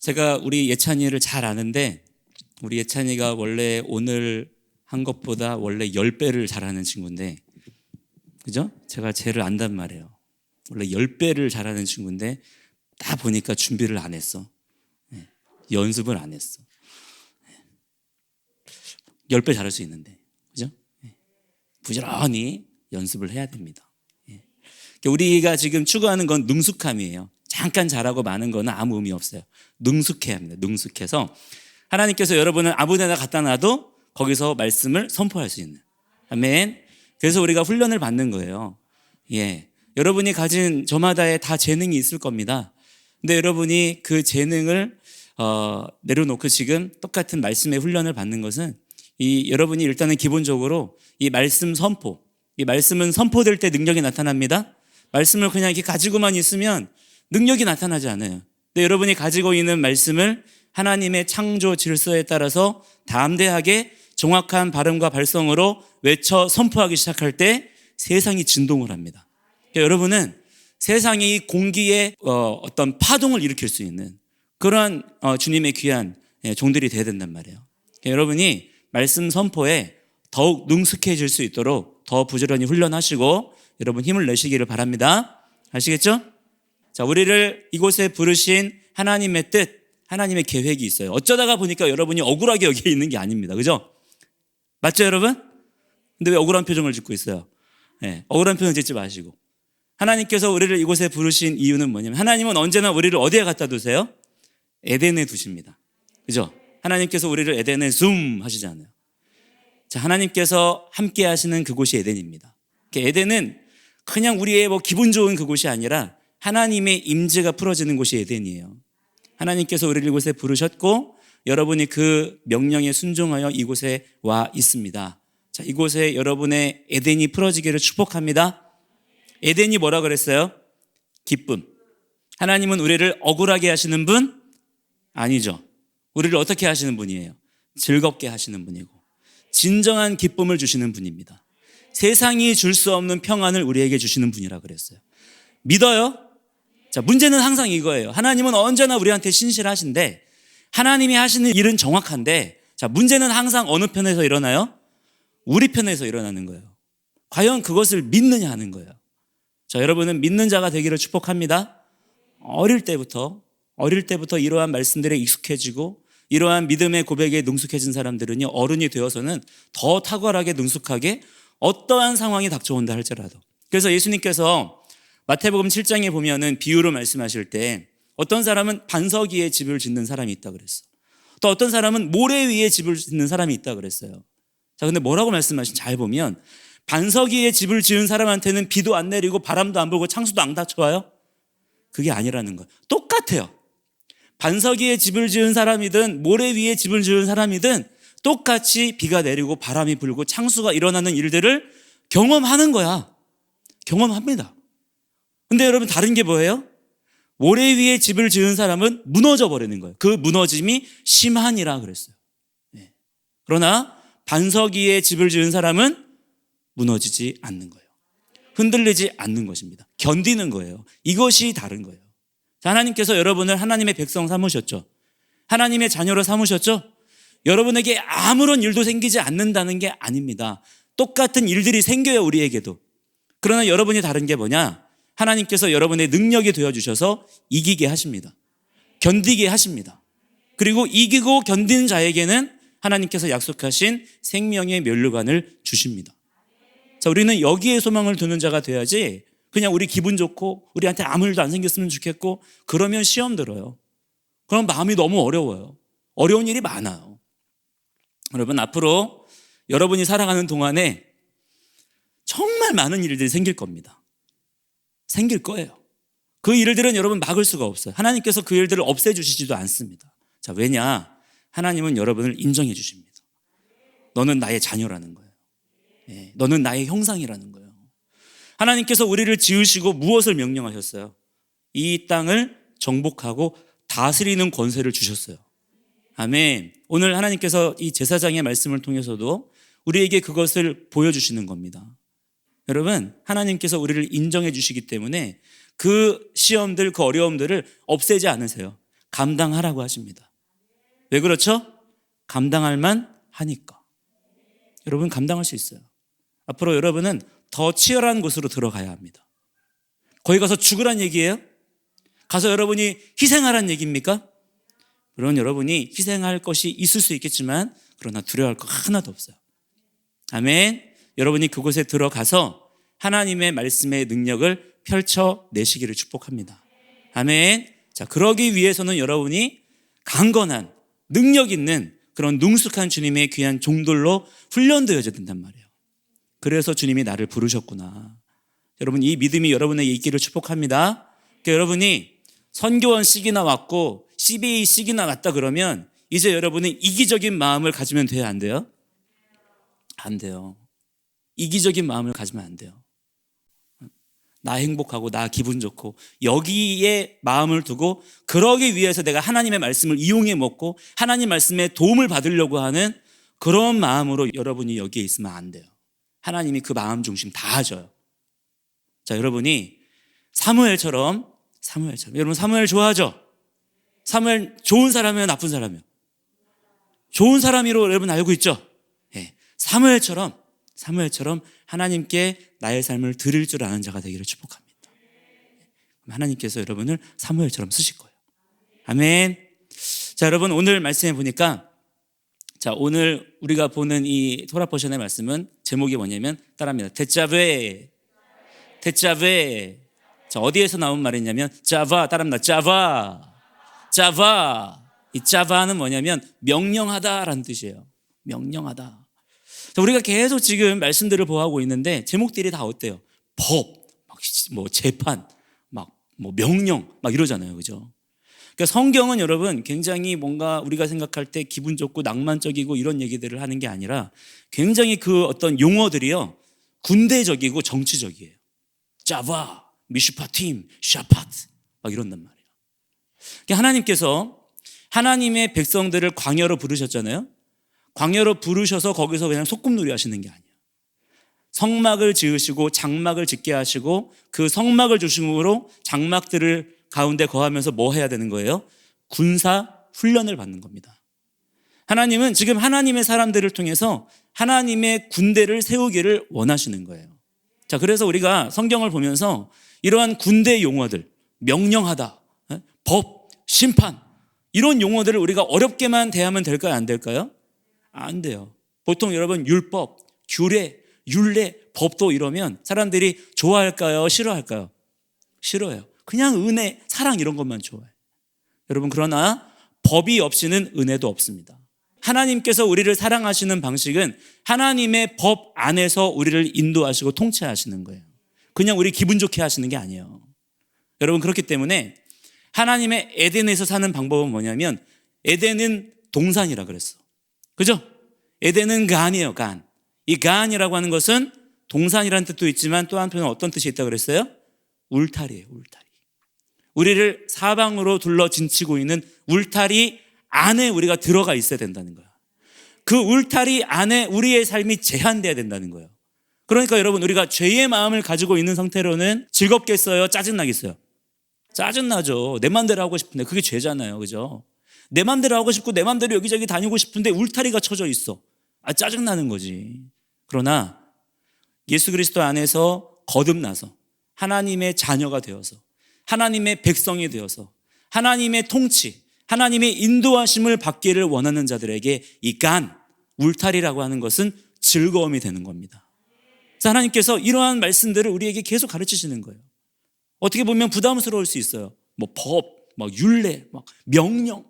제가 우리 예찬이를 잘 아는데 우리 예찬이가 원래 오늘 한 것보다 원래 10배를 잘하는 친구인데 그죠? 제가 쟤를 안단 말이에요. 원래 10배를 잘하는 친구인데 딱 보니까 준비를 안 했어. 예, 연습을 안 했어. 예. 10배 잘할 수 있는데. 그죠? 예. 부지런히 연습을 해야 됩니다. 예. 우리가 지금 추구하는 건 능숙함이에요. 잠깐 잘하고 많은 거는 아무 의미 없어요. 능숙해야 합니다. 능숙해서 하나님께서 여러분을 아무데나 갖다 놔도 거기서 말씀을 선포할 수 있는. 아멘. 그래서 우리가 훈련을 받는 거예요. 예. 여러분이 가진 저마다의 다 재능이 있을 겁니다. 근데 여러분이 그 재능을 어, 내려놓고 지금 똑같은 말씀의 훈련을 받는 것은 이 여러분이 일단은 기본적으로 이 말씀 선포, 이 말씀은 선포될 때 능력이 나타납니다. 말씀을 그냥 이렇게 가지고만 있으면 능력이 나타나지 않아요. 근데 여러분이 가지고 있는 말씀을 하나님의 창조 질서에 따라서 담대하게 정확한 발음과 발성으로 외쳐 선포하기 시작할 때 세상이 진동을 합니다. 그러니까 여러분은 세상이 공기에 어, 어떤 파동을 일으킬 수 있는 그러한 어, 주님의 귀한 예, 종들이 되어야 된단 말이에요. 그러니까 여러분이 말씀 선포에 더욱 능숙해질 수 있도록 더 부지런히 훈련하시고 여러분 힘을 내시기를 바랍니다. 아시겠죠? 자, 우리를 이곳에 부르신 하나님의 뜻, 하나님의 계획이 있어요. 어쩌다가 보니까 여러분이 억울하게 여기에 있는 게 아닙니다. 그죠? 맞죠, 여러분? 근데 왜 억울한 표정을 짓고 있어요? 네, 억울한 표정 짓지 마시고. 하나님께서 우리를 이곳에 부르신 이유는 뭐냐면 하나님은 언제나 우리를 어디에 갖다 두세요? 에덴에 두십니다. 그죠? 하나님께서 우리를 에덴에 줌 하시잖아요. 자, 하나님께서 함께 하시는 그곳이 에덴입니다. 에덴은 그냥 우리의 뭐 기분 좋은 그곳이 아니라 하나님의 임재가 풀어지는 곳이 에덴이에요. 하나님께서 우리를 이곳에 부르셨고 여러분이 그 명령에 순종하여 이곳에 와 있습니다. 자, 이곳에 여러분의 에덴이 풀어지기를 축복합니다. 에덴이 뭐라 그랬어요? 기쁨. 하나님은 우리를 억울하게 하시는 분? 아니죠. 우리를 어떻게 하시는 분이에요? 즐겁게 하시는 분이고, 진정한 기쁨을 주시는 분입니다. 세상이 줄 수 없는 평안을 우리에게 주시는 분이라 그랬어요. 믿어요? 자, 문제는 항상 이거예요. 하나님은 언제나 우리한테 신실하신데, 하나님이 하시는 일은 정확한데, 자, 문제는 항상 어느 편에서 일어나요? 우리 편에서 일어나는 거예요. 과연 그것을 믿느냐 하는 거예요. 자, 여러분은 믿는 자가 되기를 축복합니다. 어릴 때부터, 어릴 때부터 이러한 말씀들에 익숙해지고, 이러한 믿음의 고백에 능숙해진 사람들은요, 어른이 되어서는 더 탁월하게 능숙하게 어떠한 상황이 닥쳐온다 할지라도. 그래서 예수님께서 마태복음 7장에 보면은 비유로 말씀하실 때 어떤 사람은 반석 위에 집을 짓는 사람이 있다 그랬어. 또 어떤 사람은 모래 위에 집을 짓는 사람이 있다 그랬어요. 자, 근데 뭐라고 말씀하신 잘 보면 반석 위에 집을 지은 사람한테는 비도 안 내리고 바람도 안 불고 창수도 안 닥쳐와요? 그게 아니라는 거예요. 똑같아요. 반석 위에 집을 지은 사람이든 모래 위에 집을 지은 사람이든 똑같이 비가 내리고 바람이 불고 창수가 일어나는 일들을 경험하는 거야. 경험합니다. 근데 여러분 다른 게 뭐예요? 모래 위에 집을 지은 사람은 무너져 버리는 거예요. 그 무너짐이 심하니라 그랬어요. 네. 그러나 반석 위에 집을 지은 사람은 무너지지 않는 거예요. 흔들리지 않는 것입니다. 견디는 거예요. 이것이 다른 거예요. 자, 하나님께서 여러분을 하나님의 백성 삼으셨죠. 하나님의 자녀로 삼으셨죠. 여러분에게 아무런 일도 생기지 않는다는 게 아닙니다. 똑같은 일들이 생겨요, 우리에게도. 그러나 여러분이 다른 게 뭐냐? 하나님께서 여러분의 능력이 되어 주셔서 이기게 하십니다. 견디게 하십니다. 그리고 이기고 견디는 자에게는 하나님께서 약속하신 생명의 면류관을 주십니다. 자, 우리는 여기에 소망을 두는 자가 돼야지 그냥 우리 기분 좋고 우리한테 아무 일도 안 생겼으면 좋겠고 그러면 시험 들어요. 그럼 마음이 너무 어려워요. 어려운 일이 많아요. 여러분 앞으로 여러분이 살아가는 동안에 정말 많은 일들이 생길 겁니다. 생길 거예요. 그 일들은 여러분 막을 수가 없어요. 하나님께서 그 일들을 없애주시지도 않습니다. 자, 왜냐? 하나님은 여러분을 인정해 주십니다. 너는 나의 자녀라는 거예요. 예, 너는 나의 형상이라는 거예요. 하나님께서 우리를 지으시고 무엇을 명령하셨어요? 이 땅을 정복하고 다스리는 권세를 주셨어요. 아멘. 오늘 하나님께서 이 제사장의 말씀을 통해서도 우리에게 그것을 보여주시는 겁니다. 여러분, 하나님께서 우리를 인정해 주시기 때문에 그 시험들, 그 어려움들을 없애지 않으세요. 감당하라고 하십니다. 왜 그렇죠? 감당할 만 하니까. 여러분, 감당할 수 있어요. 앞으로 여러분은 더 치열한 곳으로 들어가야 합니다. 거기 가서 죽으란 얘기예요? 가서 여러분이 희생하란 얘기입니까? 물론 여러분이 희생할 것이 있을 수 있겠지만 그러나 두려워할 거 하나도 없어요. 아멘. 여러분이 그곳에 들어가서 하나님의 말씀의 능력을 펼쳐내시기를 축복합니다. 아멘. 자, 그러기 위해서는 여러분이 강건한 능력 있는 그런 능숙한 주님의 귀한 종들로 훈련되어야 된단 말이에요. 그래서 주님이 나를 부르셨구나. 여러분 이 믿음이 여러분에게 있기를 축복합니다. 그러니까 여러분이 선교원식이나 왔고 CBA식이나 왔다 그러면 이제 여러분은 이기적인 마음을 가지면 돼요, 안 돼요? 안 돼요. 이기적인 마음을 가지면 안 돼요. 나 행복하고 나 기분 좋고 여기에 마음을 두고 그러기 위해서 내가 하나님의 말씀을 이용해 먹고 하나님 말씀에 도움을 받으려고 하는 그런 마음으로 여러분이 여기에 있으면 안 돼요. 하나님이 그 마음 중심 다 하셔요. 자, 여러분이 사무엘처럼 사무엘처럼 여러분 사무엘 좋아하죠? 사무엘 좋은 사람이에요, 나쁜 사람이에요? 좋은 사람이로 여러분 알고 있죠? 예. 사무엘처럼 사무엘처럼 하나님께 나의 삶을 드릴 줄 아는 자가 되기를 축복합니다. 하나님께서 여러분을 사무엘처럼 쓰실 거예요. 아멘. 자, 여러분 오늘 말씀해 보니까 자, 오늘 우리가 보는 이 토라 포션의 말씀은 제목이 뭐냐면 따라합니다. 데짜베. 데짜베. 자, 어디에서 나온 말이냐면 자바 따라합니다. 자바. 자바. 이 자바는 뭐냐면 명령하다라는 뜻이에요. 명령하다. 자, 우리가 계속 지금 말씀들을 보하고 있는데 제목들이 다 어때요? 법, 막 뭐 재판, 막 뭐 명령, 막 이러잖아요. 그죠? 그러니까 성경은 여러분 굉장히 뭔가 우리가 생각할 때 기분 좋고 낭만적이고 이런 얘기들을 하는 게 아니라 굉장히 그 어떤 용어들이요. 군대적이고 정치적이에요. 짜바, 미슈파팀, 샤파트 막 이런단 말이에요. 그러니까 하나님께서 하나님의 백성들을 광야로 부르셨잖아요. 광야로 부르셔서 거기서 그냥 소꿉놀이 하시는 게 아니에요. 성막을 지으시고 장막을 짓게 하시고 그 성막을 중심으로 장막들을 가운데 거하면서 뭐 해야 되는 거예요? 군사 훈련을 받는 겁니다. 하나님은 지금 하나님의 사람들을 통해서 하나님의 군대를 세우기를 원하시는 거예요. 자, 그래서 우리가 성경을 보면서 이러한 군대 용어들, 명령하다, 예? 법, 심판, 이런 용어들을 우리가 어렵게만 대하면 될까요? 안 될까요? 안 돼요. 보통 여러분 율법, 규례, 율례, 법도 이러면 사람들이 좋아할까요? 싫어할까요? 싫어요. 그냥 은혜, 사랑 이런 것만 좋아해요. 여러분 그러나 법이 없이는 은혜도 없습니다. 하나님께서 우리를 사랑하시는 방식은 하나님의 법 안에서 우리를 인도하시고 통치하시는 거예요. 그냥 우리 기분 좋게 하시는 게 아니에요. 여러분 그렇기 때문에 하나님의 에덴에서 사는 방법은 뭐냐면 에덴은 동산이라 그랬어. 그죠? 에덴은 간이에요, 간. 이 간이라고 하는 것은 동산이라는 뜻도 있지만 또 한편은 어떤 뜻이 있다고 그랬어요? 울타리예요, 울타리. 우리를 사방으로 둘러 진치고 있는 울타리 안에 우리가 들어가 있어야 된다는 거야. 그 울타리 안에 우리의 삶이 제한돼야 된다는 거예요. 그러니까 여러분 우리가 죄의 마음을 가지고 있는 상태로는 즐겁겠어요? 짜증나겠어요? 짜증나죠. 내 맘대로 하고 싶은데 그게 죄잖아요. 그죠? 내 맘대로 하고 싶고 내 맘대로 여기저기 다니고 싶은데 울타리가 쳐져 있어. 아, 짜증나는 거지. 그러나 예수 그리스도 안에서 거듭나서 하나님의 자녀가 되어서 하나님의 백성이 되어서 하나님의 통치, 하나님의 인도하심을 받기를 원하는 자들에게 이 간, 울타리라고 하는 것은 즐거움이 되는 겁니다. 그래서 하나님께서 이러한 말씀들을 우리에게 계속 가르치시는 거예요. 어떻게 보면 부담스러울 수 있어요. 뭐 법, 막 율례, 막 명령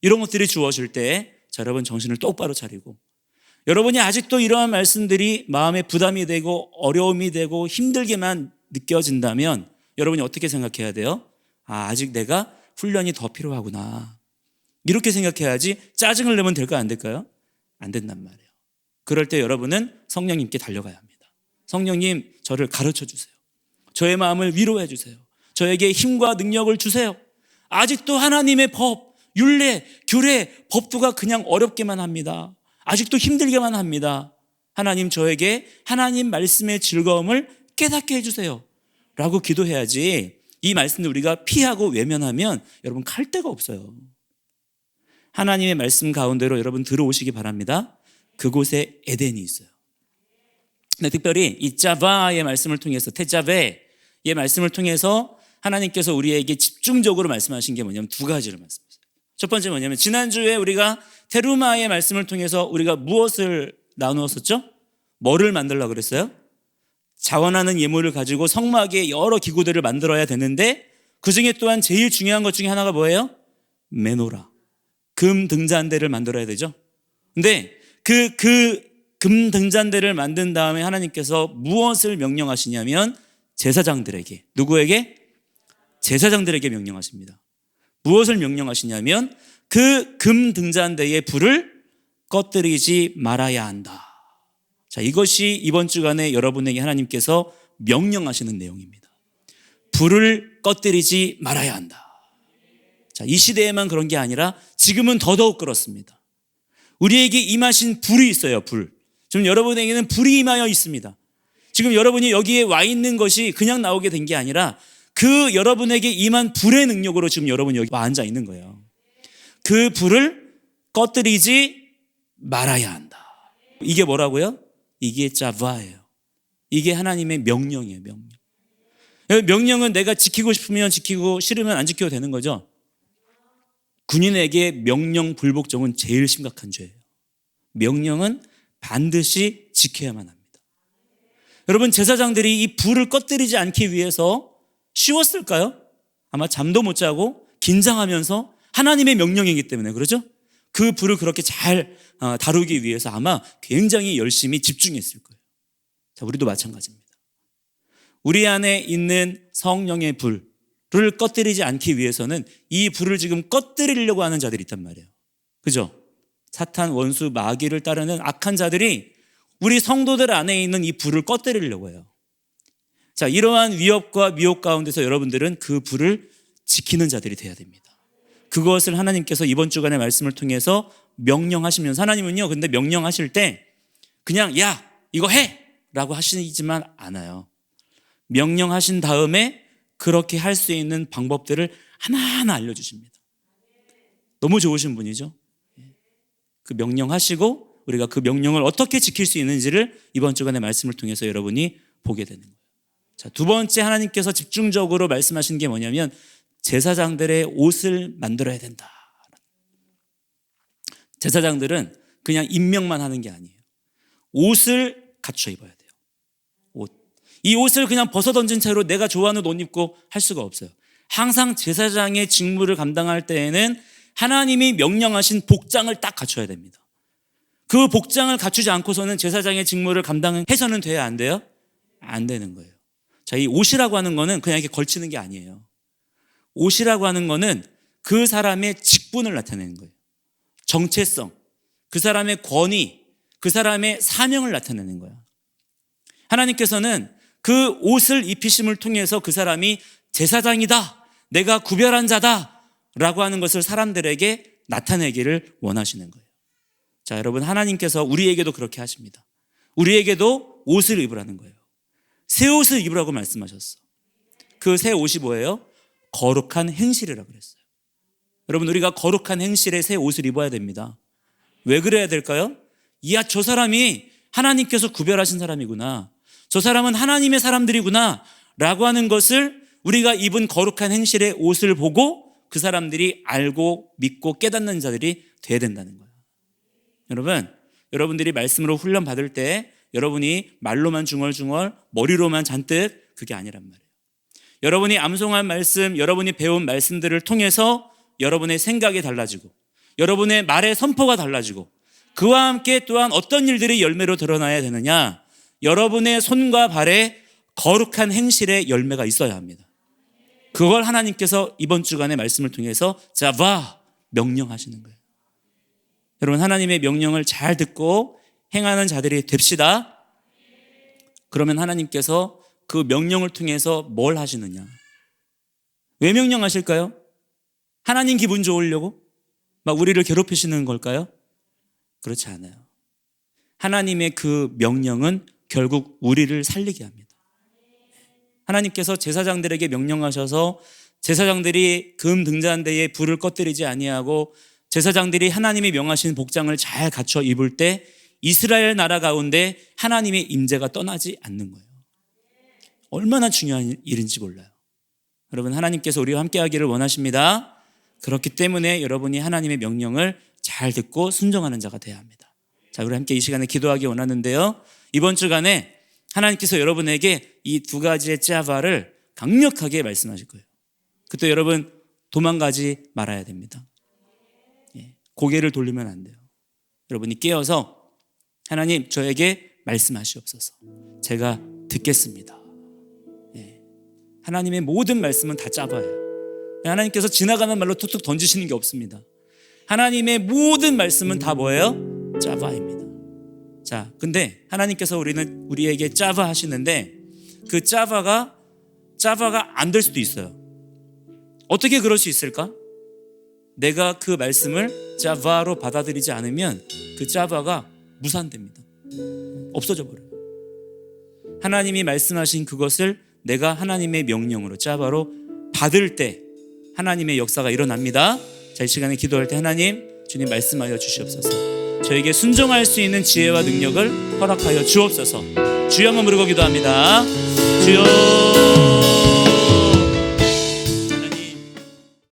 이런 것들이 주어질 때 자, 여러분 정신을 똑바로 차리고 여러분이 아직도 이러한 말씀들이 마음에 부담이 되고 어려움이 되고 힘들게만 느껴진다면 여러분이 어떻게 생각해야 돼요? 아, 아직 내가 훈련이 더 필요하구나. 이렇게 생각해야지 짜증을 내면 될까요? 안 될까요? 안 된단 말이에요. 그럴 때 여러분은 성령님께 달려가야 합니다. 성령님, 저를 가르쳐 주세요. 저의 마음을 위로해 주세요. 저에게 힘과 능력을 주세요. 아직도 하나님의 법, 율례, 규례, 법도가 그냥 어렵게만 합니다. 아직도 힘들게만 합니다. 하나님 저에게 하나님 말씀의 즐거움을 깨닫게 해주세요. 라고 기도해야지 이 말씀을 우리가 피하고 외면하면 여러분 갈 데가 없어요. 하나님의 말씀 가운데로 여러분 들어오시기 바랍니다. 그곳에 에덴이 있어요. 근데 특별히 이 자바의 말씀을 통해서 테자베 의 말씀을 통해서 하나님께서 우리에게 집중적으로 말씀하신 게 뭐냐면 두 가지를 말씀하셨어요. 첫 번째 뭐냐면 지난주에 우리가 테루마의 말씀을 통해서 우리가 무엇을 나누었었죠? 뭐를 만들려고 그랬어요? 자원하는 예물을 가지고 성막에 여러 기구들을 만들어야 되는데 그 중에 또한 제일 중요한 것 중에 하나가 뭐예요? 메노라. 금 등잔대를 만들어야 되죠. 근데 그, 그, 금 등잔대를 만든 다음에 하나님께서 무엇을 명령하시냐면 제사장들에게, 누구에게? 제사장들에게 명령하십니다. 무엇을 명령하시냐면 그 금 등잔대의 불을 꺼뜨리지 말아야 한다. 자, 이것이 이번 주간에 여러분에게 하나님께서 명령하시는 내용입니다. 불을 꺼뜨리지 말아야 한다. 자, 이 시대에만 그런 게 아니라 지금은 더더욱 그렇습니다. 우리에게 임하신 불이 있어요, 불. 지금 여러분에게는 불이 임하여 있습니다. 지금 여러분이 여기에 와 있는 것이 그냥 나오게 된 게 아니라 그 여러분에게 임한 불의 능력으로 지금 여러분이 여기 와 앉아 있는 거예요. 그 불을 꺼뜨리지 말아야 한다. 이게 뭐라고요? 이게 자바예요. 이게 하나님의 명령이에요, 명령. 명령은 내가 지키고 싶으면 지키고 싫으면 안 지켜도 되는 거죠. 군인에게 명령 불복종은 제일 심각한 죄예요. 명령은 반드시 지켜야만 합니다. 여러분 제사장들이 이 불을 꺼뜨리지 않기 위해서 쉬웠을까요? 아마 잠도 못 자고 긴장하면서 하나님의 명령이기 때문에 그러죠? 그 불을 그렇게 잘 어, 다루기 위해서 아마 굉장히 열심히 집중했을 거예요. 자, 우리도 마찬가지입니다. 우리 안에 있는 성령의 불을 꺼뜨리지 않기 위해서는 이 불을 지금 꺼뜨리려고 하는 자들이 있단 말이에요. 그죠? 사탄, 원수, 마귀를 따르는 악한 자들이 우리 성도들 안에 있는 이 불을 꺼뜨리려고 해요. 자, 이러한 위협과 미혹 가운데서 여러분들은 그 불을 지키는 자들이 되어야 됩니다. 그것을 하나님께서 이번 주간의 말씀을 통해서 명령하시면서 하나님은요, 근데 명령하실 때 그냥 야, 이거 해! 라고 하시지만 않아요. 명령하신 다음에 그렇게 할 수 있는 방법들을 하나하나 알려주십니다. 너무 좋으신 분이죠. 그 명령하시고 우리가 그 명령을 어떻게 지킬 수 있는지를 이번 주간의 말씀을 통해서 여러분이 보게 되는 거예요. 자, 두 번째 하나님께서 집중적으로 말씀하신 게 뭐냐면 제사장들의 옷을 만들어야 된다. 제사장들은 그냥 임명만 하는 게 아니에요. 옷을 갖춰 입어야 돼요. 옷. 이 옷을 그냥 벗어 던진 채로 내가 좋아하는 옷 입고 할 수가 없어요. 항상 제사장의 직무를 감당할 때에는 하나님이 명령하신 복장을 딱 갖춰야 됩니다. 그 복장을 갖추지 않고서는 제사장의 직무를 감당해서는 돼야 안 돼요? 안 되는 거예요. 자, 이 옷이라고 하는 거는 그냥 이렇게 걸치는 게 아니에요. 옷이라고 하는 거는 그 사람의 직분을 나타내는 거예요. 정체성, 그 사람의 권위, 그 사람의 사명을 나타내는 거야. 하나님께서는 그 옷을 입히심을 통해서 그 사람이 제사장이다, 내가 구별한 자다, 라고 하는 것을 사람들에게 나타내기를 원하시는 거예요. 자, 여러분, 하나님께서 우리에게도 그렇게 하십니다. 우리에게도 옷을 입으라는 거예요. 새 옷을 입으라고 말씀하셨어. 그 새 옷이 뭐예요? 거룩한 행실이라고 그랬어요. 여러분, 우리가 거룩한 행실에 새 옷을 입어야 됩니다. 왜 그래야 될까요? 이야, 저 사람이 하나님께서 구별하신 사람이구나. 저 사람은 하나님의 사람들이구나. 라고 하는 것을 우리가 입은 거룩한 행실의 옷을 보고 그 사람들이 알고 믿고 깨닫는 자들이 돼야 된다는 거예요. 여러분, 여러분들이 말씀으로 훈련 받을 때 여러분이 말로만 중얼중얼, 머리로만 잔뜩 그게 아니란 말이에요. 여러분이 암송한 말씀, 여러분이 배운 말씀들을 통해서 여러분의 생각이 달라지고, 여러분의 말의 선포가 달라지고, 그와 함께 또한 어떤 일들이 열매로 드러나야 되느냐? 여러분의 손과 발에 거룩한 행실의 열매가 있어야 합니다. 그걸 하나님께서 이번 주간의 말씀을 통해서 자바 명령하시는 거예요. 여러분 하나님의 명령을 잘 듣고 행하는 자들이 됩시다. 그러면 하나님께서 그 명령을 통해서 뭘 하시느냐? 왜 명령하실까요? 하나님 기분 좋으려고? 막 우리를 괴롭히시는 걸까요? 그렇지 않아요. 하나님의 그 명령은 결국 우리를 살리게 합니다. 하나님께서 제사장들에게 명령하셔서 제사장들이 금 등잔대에 불을 꺼뜨리지 아니하고 제사장들이 하나님이 명하신 복장을 잘 갖춰 입을 때 이스라엘 나라 가운데 하나님의 임재가 떠나지 않는 거예요. 얼마나 중요한 일인지 몰라요. 여러분 하나님께서 우리와 함께 하기를 원하십니다. 그렇기 때문에 여러분이 하나님의 명령을 잘 듣고 순종하는 자가 되어야 합니다. 자, 우리 함께 이 시간에 기도하기 원하는데요. 이번 주간에 하나님께서 여러분에게 이 두 가지의 짜바를 강력하게 말씀하실 거예요. 그때 여러분 도망가지 말아야 됩니다. 예, 고개를 돌리면 안 돼요. 여러분이 깨어서 하나님 저에게 말씀하시옵소서. 제가 듣겠습니다. 예, 하나님의 모든 말씀은 다 짜봐요. 하나님께서 지나가는 말로 툭툭 던지시는 게 없습니다. 하나님의 모든 말씀은 다 뭐예요? 짜바입니다. 자, 근데 하나님께서 우리는 우리에게 짜바 하시는데 그 짜바가 짜바가 안 될 수도 있어요. 어떻게 그럴 수 있을까? 내가 그 말씀을 짜바로 받아들이지 않으면 그 짜바가 무산됩니다. 없어져 버려요. 하나님이 말씀하신 그것을 내가 하나님의 명령으로 짜바로 받을 때 하나님의 역사가 일어납니다. 자, 이 시간에 기도할 때 하나님 주님 말씀하여 주시옵소서. 저에게 순종할 수 있는 지혜와 능력을 허락하여 주옵소서. 주여 한번 부르고 기도합니다. 주여